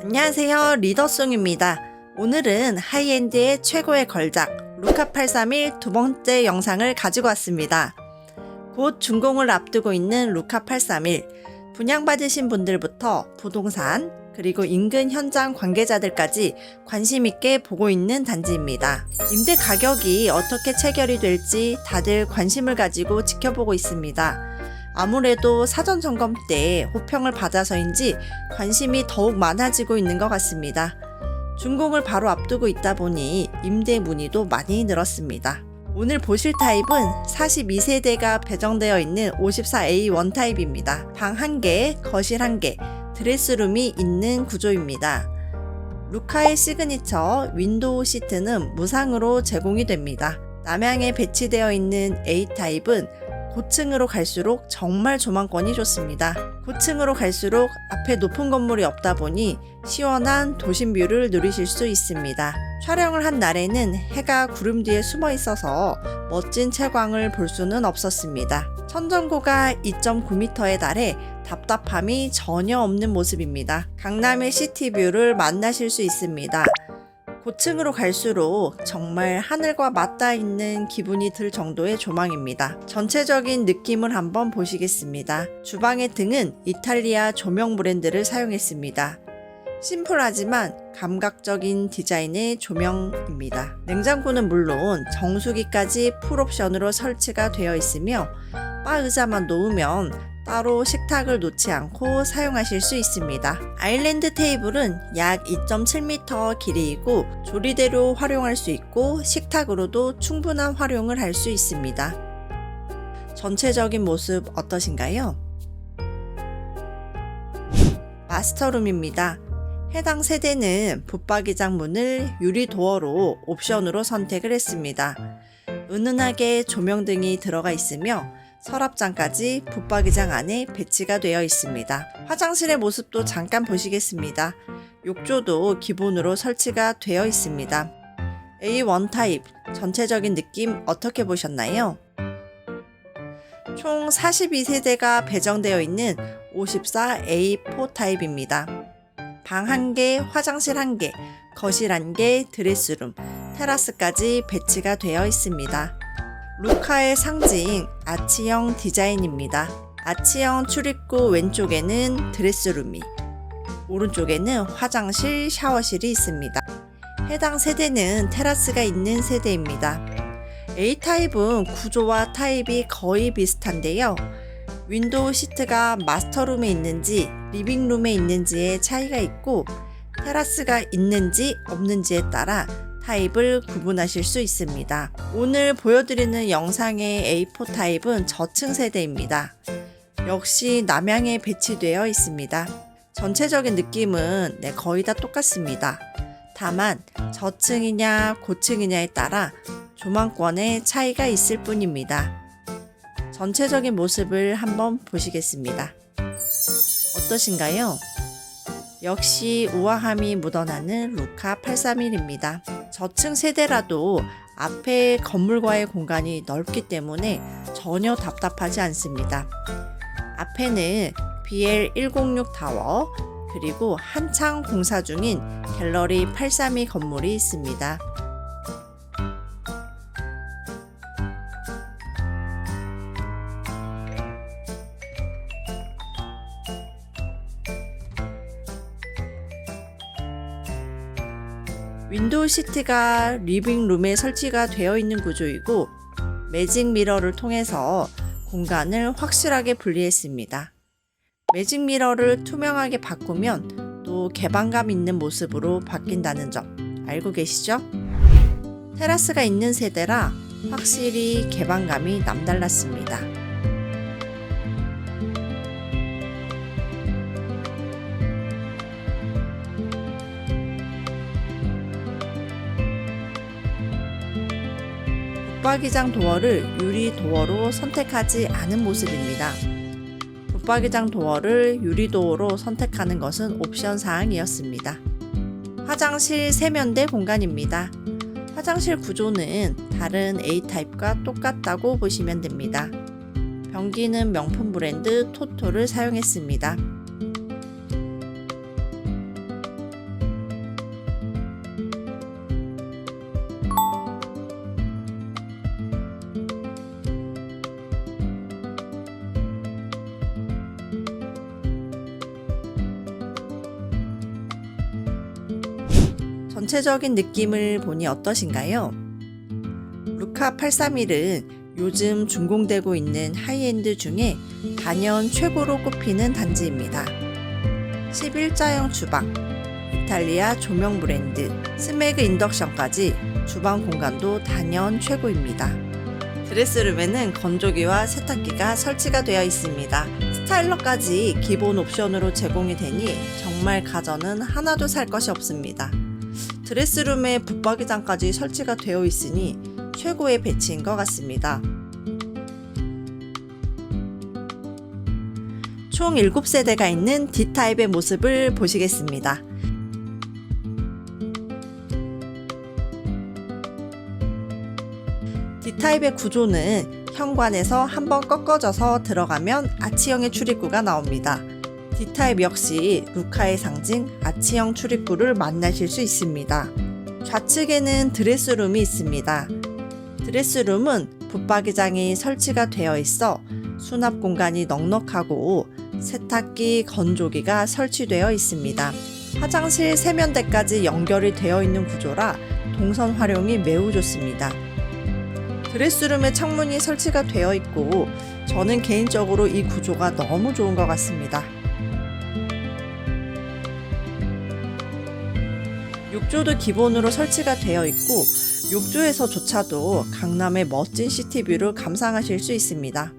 안녕하세요. 리더송입니다. 오늘은 하이엔드의 최고의 걸작 루카 831 두 번째 영상을 가지고 왔습니다. 곧 준공을 앞두고 있는 루카 831 분양받으신 분들부터 부동산 그리고 인근 현장 관계자들까지 관심 있게 보고 있는 단지입니다. 임대 가격이 어떻게 체결이 될지 다들 관심을 가지고 지켜보고 있습니다. 아무래도 사전 점검 때 호평을 받아서인지 관심이 더욱 많아지고 있는 것 같습니다. 준공을 바로 앞두고 있다 보니 임대 문의도 많이 늘었습니다. 오늘 보실 타입은 42세대가 배정되어 있는 54A 원 타입입니다. 방 1개, 거실 1개, 드레스룸이 있는 구조입니다. 루카의 시그니처 윈도우 시트는 무상으로 제공이 됩니다. 남향에 배치되어 있는 A 타입은 고층으로 갈수록 정말 조망권이 좋습니다. 고층으로 갈수록 앞에 높은 건물이 없다 보니 시원한 도심 뷰를 누리실 수 있습니다. 촬영을 한 날에는 해가 구름 뒤에 숨어 있어서 멋진 채광을 볼 수는 없었습니다. 천정고가 2.9m에 달해 답답함이 전혀 없는 모습입니다. 강남의 시티뷰를 만나실 수 있습니다. 고층으로 갈수록 정말 하늘과 맞닿아 있는 기분이 들 정도의 조망입니다. 전체적인 느낌을 한번 보시겠습니다. 주방의 등은 이탈리아 조명 브랜드를 사용했습니다. 심플하지만 감각적인 디자인의 조명입니다. 냉장고는 물론 정수기까지 풀옵션으로 설치가 되어 있으며 바 의자만 놓으면 따로 식탁을 놓지 않고 사용하실 수 있습니다. 아일랜드 테이블은 약 2.7m 길이이고 조리대로 활용할 수 있고 식탁으로도 충분한 활용을 할 수 있습니다. 전체적인 모습 어떠신가요? 마스터룸입니다. 해당 세대는 붙박이장 문을 유리 도어로 옵션으로 선택을 했습니다. 은은하게 조명등이 들어가 있으며 서랍장까지 붙박이장 안에 배치가 되어 있습니다. 화장실의 모습도 잠깐 보시겠습니다. 욕조도 기본으로 설치가 되어 있습니다. A1 타입 전체적인 느낌 어떻게 보셨나요? 총 42세대가 배정되어 있는 54A4 타입입니다. 방 1개, 화장실 1개, 거실 1개, 드레스룸, 테라스까지 배치가 되어 있습니다. 루카의 상징 아치형 디자인입니다. 아치형 출입구 왼쪽에는 드레스룸이, 오른쪽에는 화장실, 샤워실이 있습니다. 해당 세대는 테라스가 있는 세대입니다. A타입은 구조와 타입이 거의 비슷한데요. 윈도우 시트가 마스터룸에 있는지 리빙룸에 있는지의 차이가 있고 테라스가 있는지 없는지에 따라 타입을 구분하실 수 있습니다. 오늘 보여드리는 영상의 A4 타입은 저층 세대입니다. 역시 남향에 배치되어 있습니다. 전체적인 느낌은 네, 거의 다 똑같습니다. 다만 저층이냐 고층이냐에 따라 조망권의 차이가 있을 뿐입니다. 전체적인 모습을 한번 보시겠습니다. 어떠신가요? 역시 우아함이 묻어나는 루카 831입니다. 저층 세대라도 앞에 건물과의 공간이 넓기 때문에 전혀 답답하지 않습니다. 앞에는 BL106 타워 그리고 한창 공사 중인 갤러리 832 건물이 있습니다. 윈도우 시트가 리빙룸에 설치가 되어 있는 구조이고 매직 미러를 통해서 공간을 확실하게 분리했습니다. 매직 미러를 투명하게 바꾸면 또 개방감 있는 모습으로 바뀐다는 점 알고 계시죠? 테라스가 있는 세대라 확실히 개방감이 남달랐습니다. 붙박이장 도어를 유리 도어로 선택하지 않은 모습입니다. 붙박이장 도어를 유리 도어로 선택하는 것은 옵션 사항이었습니다. 화장실 세면대 공간입니다. 화장실 구조는 다른 A타입과 똑같다고 보시면 됩니다. 변기는 명품 브랜드 토토를 사용했습니다. 전체적인 느낌을 보니 어떠신가요? 루카 831은 요즘 준공되고 있는 하이엔드 중에 단연 최고로 꼽히는 단지입니다. 11자형 주방, 이탈리아 조명 브랜드, 스매그 인덕션까지 주방 공간도 단연 최고입니다. 드레스룸에는 건조기와 세탁기가 설치가 되어 있습니다. 스타일러까지 기본 옵션으로 제공이 되니 정말 가전은 하나도 살 것이 없습니다. 드레스룸에 붙박이장까지 설치가 되어 있으니 최고의 배치인 것 같습니다. 총 7세대가 있는 D타입의 모습을 보시겠습니다. D타입의 구조는 현관에서 한번 꺾어져서 들어가면 아치형의 출입구가 나옵니다. D타입 역시 루카의 상징 아치형 출입구를 만나실 수 있습니다. 좌측에는 드레스룸이 있습니다. 드레스룸은 붙박이장이 설치가 되어 있어 수납 공간이 넉넉하고 세탁기, 건조기가 설치되어 있습니다. 화장실 세면대까지 연결이 되어 있는 구조라 동선 활용이 매우 좋습니다. 드레스룸에 창문이 설치가 되어 있고 저는 개인적으로 이 구조가 너무 좋은 것 같습니다. 욕조도 기본으로 설치가 되어 있고 욕조에서조차도 강남의 멋진 시티뷰를 감상하실 수 있습니다.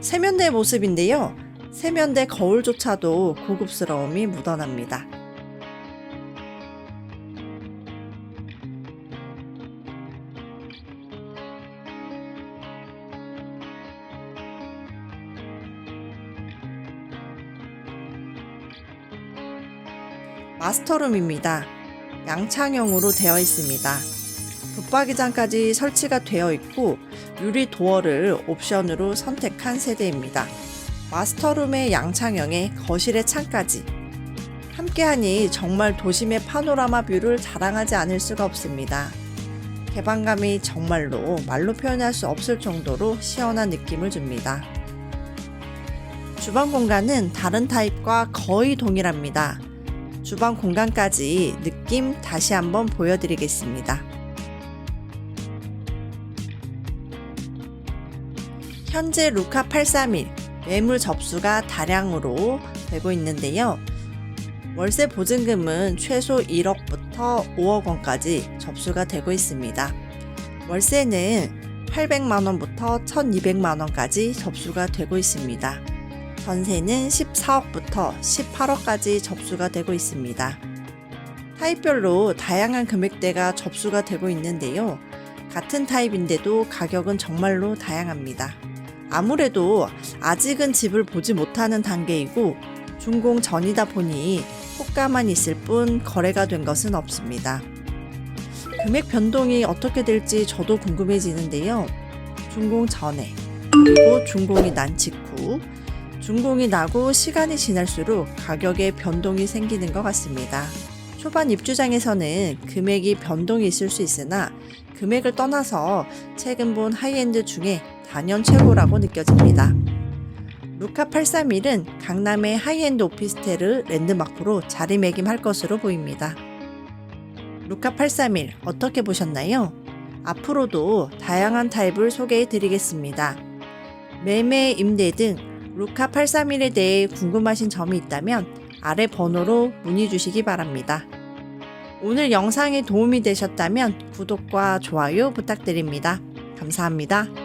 세면대 모습인데요. 세면대 거울조차도 고급스러움이 묻어납니다. 마스터룸입니다. 양창형으로 되어 있습니다. 붙박이장까지 설치가 되어 있고 유리 도어를 옵션으로 선택한 세대입니다. 마스터룸의 양창형에 거실의 창까지 함께하니 정말 도심의 파노라마 뷰를 자랑하지 않을 수가 없습니다. 개방감이 정말로 말로 표현할 수 없을 정도로 시원한 느낌을 줍니다. 주방 공간은 다른 타입과 거의 동일합니다. 주방 공간까지 느낌 다시 한번 보여드리겠습니다. 현재 루카 831 매물 접수가 다량으로 되고 있는데요. 월세 보증금은 최소 1억부터 5억 원까지 접수가 되고 있습니다. 월세는 800만 원부터 1200만 원까지 접수가 되고 있습니다. 전세는 14억부터 18억까지 접수가 되고 있습니다. 타입별로 다양한 금액대가 접수가 되고 있는데요. 같은 타입인데도 가격은 정말로 다양합니다. 아무래도 아직은 집을 보지 못하는 단계이고 준공 전이다 보니 호가만 있을 뿐 거래가 된 것은 없습니다. 금액 변동이 어떻게 될지 저도 궁금해지는데요. 준공 전에 그리고 준공이 난 직후 준공이 나고 시간이 지날수록 가격에 변동이 생기는 것 같습니다. 초반 입주장에서는 금액이 변동이 있을 수 있으나 금액을 떠나서 최근 본 하이엔드 중에 단연 최고라고 느껴집니다. 루카 831은 강남의 하이엔드 오피스텔을 랜드마크로 자리매김할 것으로 보입니다. 루카 831 어떻게 보셨나요? 앞으로도 다양한 타입을 소개해 드리겠습니다. 매매, 임대 등 루카 831에 대해 궁금하신 점이 있다면 아래 번호로 문의 주시기 바랍니다. 오늘 영상이 도움이 되셨다면 구독과 좋아요 부탁드립니다. 감사합니다.